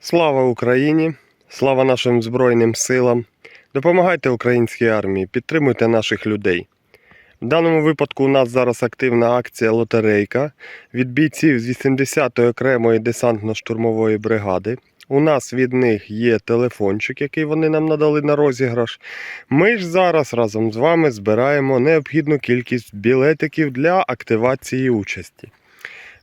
Слава Україні! Слава нашим Збройним силам! Допомагайте українській армії, підтримуйте наших людей. В даному випадку у нас зараз активна акція лотерейка від бійців з 80-ї окремої десантно-штурмової бригади. У нас від них є телефончик, який вони нам надали на розіграш. Ми ж зараз разом з вами збираємо необхідну кількість білетиків для активації участі.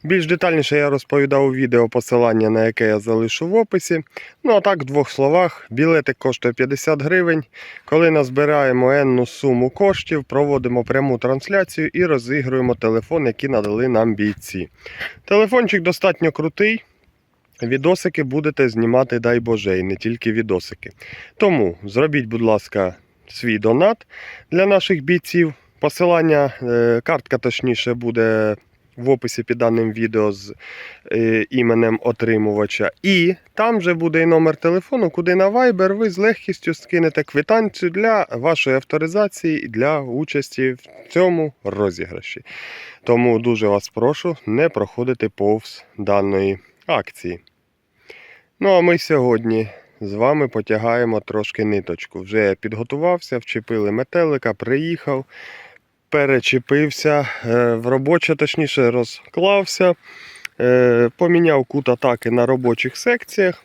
Більш детальніше я розповідав у відео, посилання на яке я залишу в описі. Ну а так, в двох словах, білетик коштує 50 гривень. Коли назбираємо енну суму коштів, проводимо пряму трансляцію і розігруємо телефон, який надали нам бійці. Телефончик достатньо крутий. Відосики будете знімати, дай Боже, і не тільки відосики. Тому зробіть, будь ласка, свій донат для наших бійців. Посилання, е, картка точніше буде в описі під даним відео з е, іменем отримувача. І там же буде і номер телефону, куди на Viber ви з легкістю скинете квитанцію для вашої авторизації і для участі в цьому розіграші. Тому дуже вас прошу не проходити повз даної акції. Ну а ми сьогодні з вами потягаємо трошки ниточку. Вже підготувався, вчепили метелика, приїхав перечепився, е, в робоче, точніше, розклався, е, поміняв кут атаки на робочих секціях.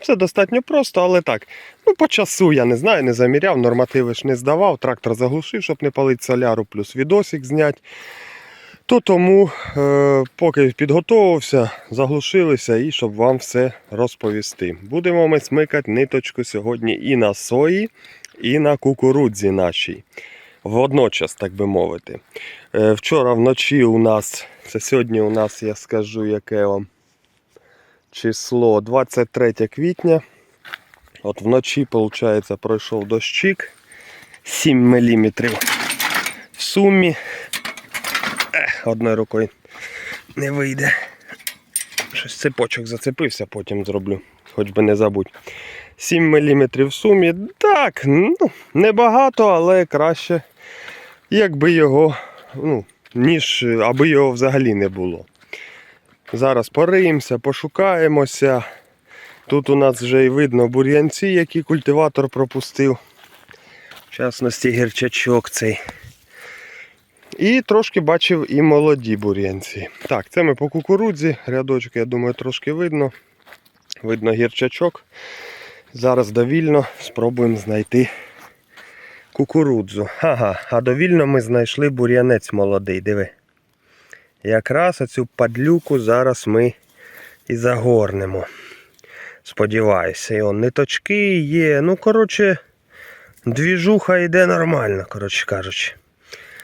Все достатньо просто, але так. Ну, по часу я не знаю, не заміряв, нормативи ж не здавав, трактор заглушив, щоб не палити соляру, плюс відосик зняти. То тому, е, поки підготовився, заглушилися і щоб вам все розповісти. Будемо ми смикати ниточку сьогодні і на сої, і на кукурудзі нашій водночас, так би мовити. Е, Вчора вночі у нас, це сьогодні у нас, я скажу, яке вам число 23 квітня. От вночі, виходить, пройшов дощик 7 мм в сумі. Одною рукою не вийде. Щось цепочок зацепився, потім зроблю, хоч би не забудь. 7 мм в сумі. Так, ну, небагато, але краще, якби його, ну, ніж аби його взагалі не було. Зараз пориємося, пошукаємося. Тут у нас вже і видно бур'янці, які культиватор пропустив. В частності гірчачок цей. І трошки бачив і молоді бур'янці. Так, це ми по кукурудзі. Рядочок, я думаю, трошки видно. Видно гірчачок. Зараз довільно спробуємо знайти кукурудзу. Ага, а довільно ми знайшли бур'янець молодий, диви. Якраз оцю падлюку зараз ми і загорнемо. Сподіваюся, і он ниточки є. Ну, коротше, двіжуха йде нормально, коротше кажучи.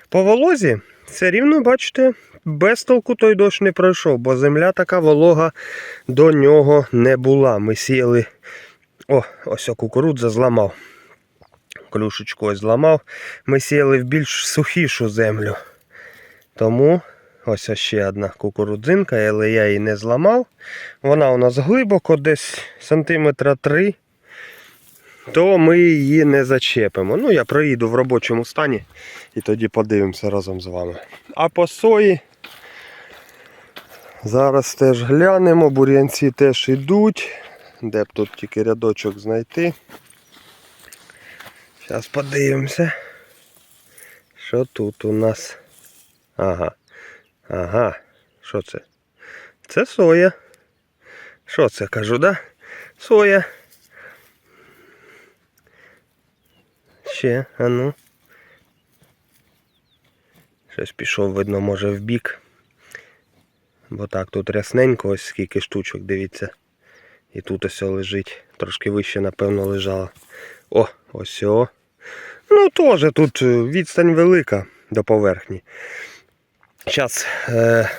По волозі все рівно, бачите, без толку той дощ не пройшов, бо земля така волога до нього не була. Ми сіяли. О, ось кукурудза зламав. Клюшечку ось зламав. Ми сіяли в більш сухішу землю. Тому ось ще одна кукурудзинка, але я її не зламав. Вона у нас глибоко, десь сантиметра 3 то ми її не зачепимо. Ну, я проїду в робочому стані і тоді подивимося разом з вами. А по сої зараз теж глянемо, бур'янці теж йдуть. Де б тут тільки рядочок знайти. Зараз подивимося. Що тут у нас? Ага. Ага. Що це? Це соя. Що це кажу, да? Соя. Ще, а ну. Щось пішов, видно, може в бік. Бо так, тут рясненько, ось скільки штучок, дивіться. І тут ось лежить. Трошки вище, напевно, лежала. О, ось о. Ну, теж тут відстань велика до поверхні. Зараз е,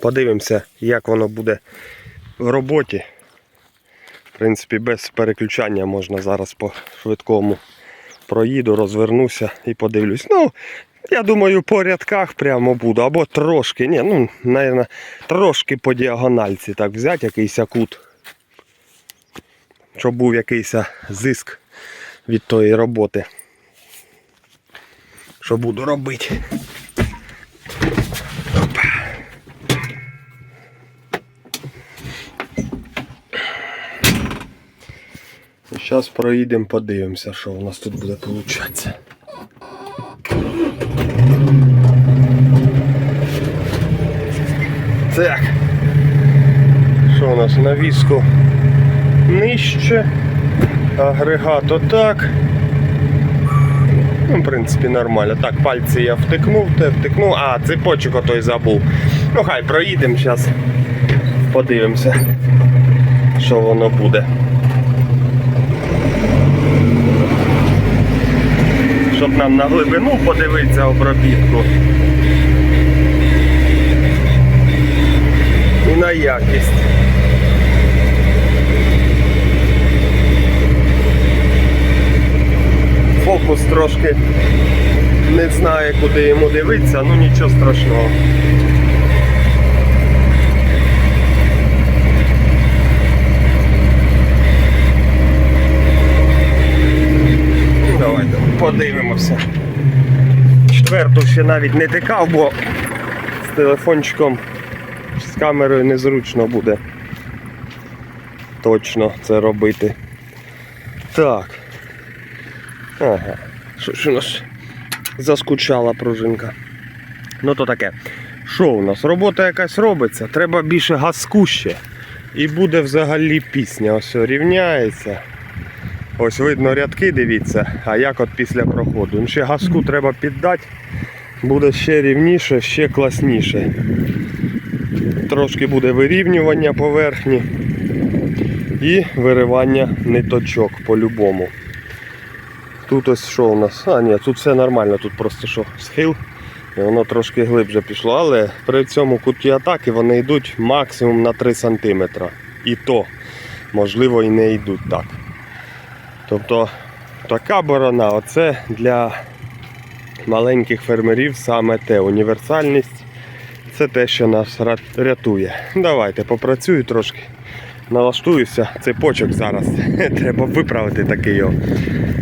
подивимося, як воно буде в роботі. В принципі, без переключання можна зараз по швидкому проїду, розвернуся і подивлюсь. Ну, я думаю, по рядках прямо буду. Або трошки, ні, ну, мабуть, трошки по діагональці так взяти якийсь кут. Щоб був якийсь зиск від тої роботи. Що буду робити. Зараз проїдемо, подивимося, що у нас тут буде получатися. Так. Що у нас на віску нижче, агрегат отак. Ну, в принципі, нормально. Так, пальці я втикнув, те втикнув. А, цепочок отой забув. Ну хай проїдемо зараз. Подивимося, що воно буде. Щоб нам на глибину подивитися обробітку. На якість. Фокус трошки не знає, куди йому дивитися, ну нічого страшного. Давайте подивимося. Четверту ще навіть не тикав, бо з телефончиком камерою незручно буде точно це робити. Так. Ага. Що ж у нас заскучала пружинка. Ну то таке. Що у нас? Робота якась робиться, треба більше газку ще. І буде взагалі пісня. Ось рівняється. Ось видно рядки, дивіться, а як от після проходу. Ну, ще газку треба піддати, буде ще рівніше, ще класніше. Трошки буде вирівнювання поверхні і виривання ниточок по-любому. Тут ось що у нас? А, ні, тут все нормально, тут просто що схил. І воно трошки глибше пішло, але при цьому куті атаки вони йдуть максимум на 3 см. І то, можливо, і не йдуть так. Тобто така борона, оце для маленьких фермерів саме те. Універсальність це те, що нас рятує. Давайте попрацюю трошки. Налаштуюся, цепочок зараз. Треба виправити такий його.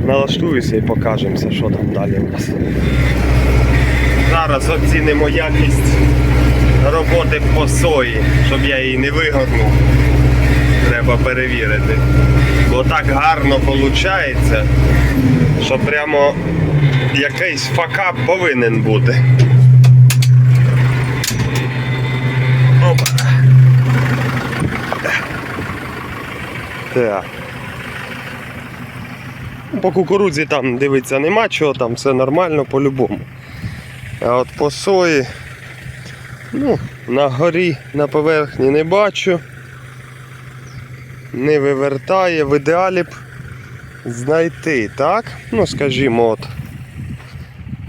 Налаштуюся і покажемося, що там далі у нас. Зараз оцінимо якість роботи по сої, щоб я її не вигорнув. Треба перевірити. Бо так гарно виходить, що прямо якийсь факап повинен бути. Так. По кукурудзі там дивиться нема чого, там все нормально по-любому. А от по сої, ну, на горі, на поверхні не бачу. Не вивертає, в ідеалі б знайти, так? Ну, скажімо, от.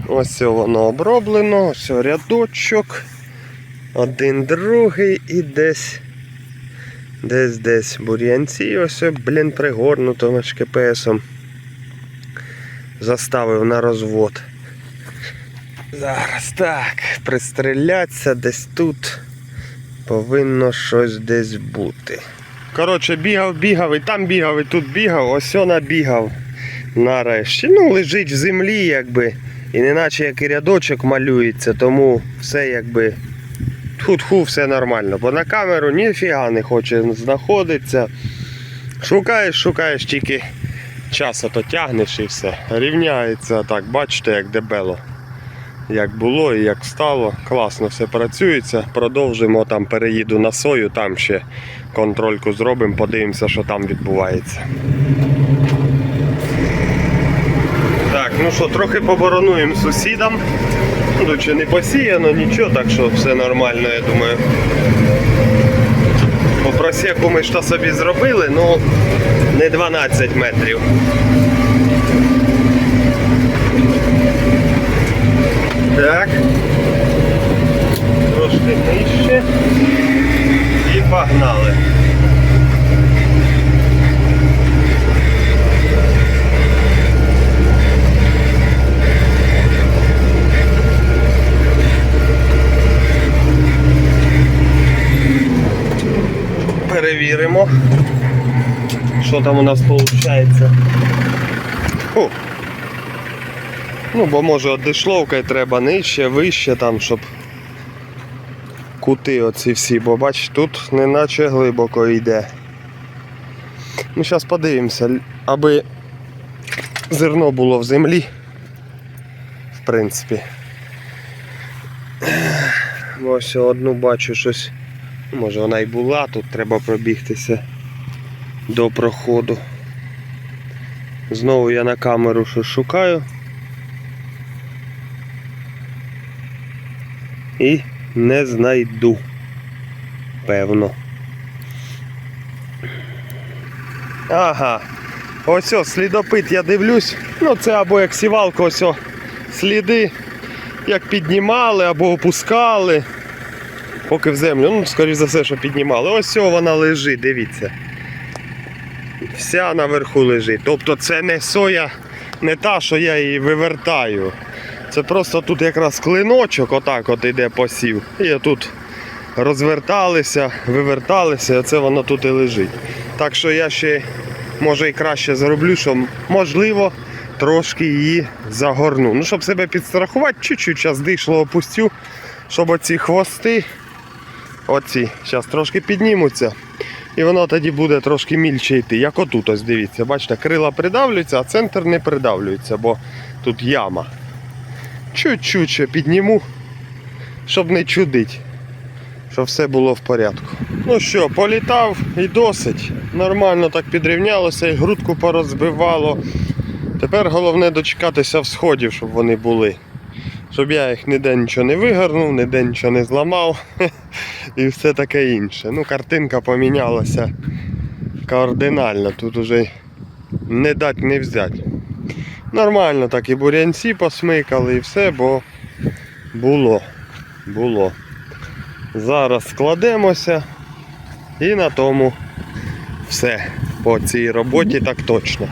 Ось воно оброблено, ось рядочок. Один другий і десь. Десь десь бур'янці, ось, блін, пригорнуто КПСом. Заставив на розвод. Зараз так, пристрілятися десь тут. Повинно щось десь бути. Коротше, бігав, бігав, і там бігав, і тут бігав, ось вона бігав нарешті. Ну, лежить в землі, якби. І неначе як і рядочок малюється, тому все якби тху-тху, все нормально. Бо на камеру ніфіга не хоче знаходитися. Шукаєш, шукаєш, тільки часу то тягнеш і все. Рівняється так, бачите, як дебело. Як було і як стало. Класно все працюється. Продовжимо там переїду на сою, там ще контрольку зробимо, подивимося, що там відбувається. Так, ну що, трохи поборонуємо сусідам. Ну, Тут ще не посіяно, нічого, так що все нормально, я думаю. По просеку ми то собі зробили, ну не 12 метрів. Що там у нас виходить. Фу. Ну, бо може от дишловкою треба нижче, вище там, щоб кути оці всі, бо бач, тут неначе глибоко йде. Ну, зараз подивимося, аби зерно було в землі. В принципі. Ось одну бачу щось. Може вона і була, тут треба пробігтися до проходу. Знову я на камеру щось шукаю. І не знайду. Певно. Ага. Ось о, слідопит я дивлюсь. Ну це або як сівалка, ось о, сліди, як піднімали або опускали. Поки в землю, ну, скоріш за все, що піднімали. Ось о, вона лежить, дивіться. Вся наверху лежить. Тобто це не соя, не та, що я її вивертаю. Це просто тут якраз клиночок, отак от іде посів. І тут розверталися, виверталися, і оце воно тут і лежить. Так що я ще може і краще зроблю, що можливо трошки її загорну. Ну, щоб себе підстрахувати, чуть-чуть час дишло опустю, щоб оці хвости, оці, зараз трошки піднімуться. І воно тоді буде трошки мільче йти. Як отут, ось дивіться, бачите, крила придавлюються, а центр не придавлюється, бо тут яма. Чуть-чуть ще підніму, щоб не чудить, щоб все було в порядку. Ну що, політав і досить. Нормально так підрівнялося і грудку порозбивало. Тепер головне дочекатися всходів, щоб вони були. Щоб я їх ніде нічого не вигорнув, ніде нічого не зламав і все таке інше. Ну, картинка помінялася кардинально. Тут уже не дать не взяти. Нормально так і бурянці посмикали і все, бо було. Було. Зараз складемося і на тому все. По цій роботі так точно.